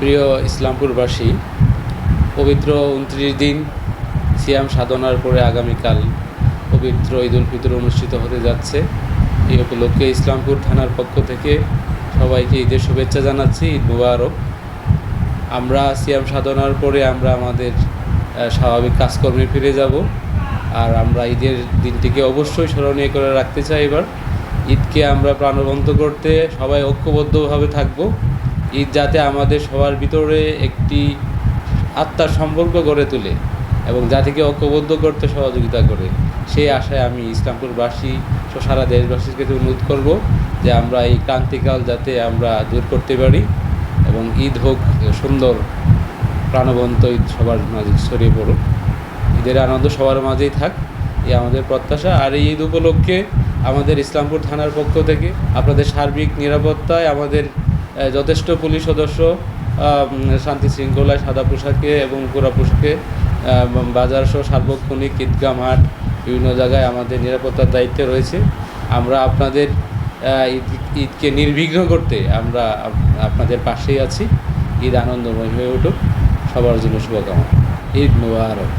প্রিয় ইসলামপুরবাসী, পবিত্র উনত্রিশ দিন সিয়াম সাধনার পরে আগামীকাল পবিত্র ঈদ উল ফিতর অনুষ্ঠিত হতে যাচ্ছে। এই উপলক্ষে ইসলামপুর থানার পক্ষ থেকে সবাইকে ঈদের শুভেচ্ছা জানাচ্ছি, ঈদ মুবারক। আমরা সিয়াম সাধনার পরে আমরা আমাদের স্বাভাবিক কাজকর্মে ফিরে যাব। আর আমরা ঈদের দিনটিকে অবশ্যই স্মরণীয় করে রাখতে চাই এবার। ঈদকে আমরা প্রাণবন্ত করতে সবাই ঐক্যবদ্ধভাবে থাকব। ঈদ যাতে আমাদের সবার ভিতরে একটি আত্মার সম্পর্ক গড়ে তোলে এবং জাতিকে ঐক্যবদ্ধ করতে সহযোগিতা করে, সেই আশায় আমি ইসলামপুরবাসী সারা দেশবাসীর কাছে অনুরোধ করব যে আমরা এই ক্রান্তিকাল যাতে আমরা দূর করতে পারি এবং ঈদ হোক, সুন্দর, প্রাণবন্ত ঈদ সবার মাঝে ছড়িয়ে পড়ুক। ঈদের আনন্দ সবার মাঝেই থাক, এই আমাদের প্রত্যাশা। আর এই ঈদ উপলক্ষে আমাদের ইসলামপুর থানার পক্ষ থেকে, আপনাদের সার্বিক নিরাপত্তায় আমাদের যথেষ্ট পুলিশ সদস্য শান্তি শৃঙ্খলায় সাদা পোশাকে এবং গোড়া পোশাকে বাজার সহ সার্বক্ষণিক ঈদগাহ মাঠ বিভিন্ন জায়গায় আমাদের নিরাপত্তার দায়িত্বে রয়েছে। আমরা আপনাদের ঈদ, ঈদকে নির্বিঘ্ন করতে আমরা আপনাদের পাশেই আছি। ঈদ আনন্দময় হয়ে উঠুক। সবার জন্য শুভকামনা। ঈদ মুবারক।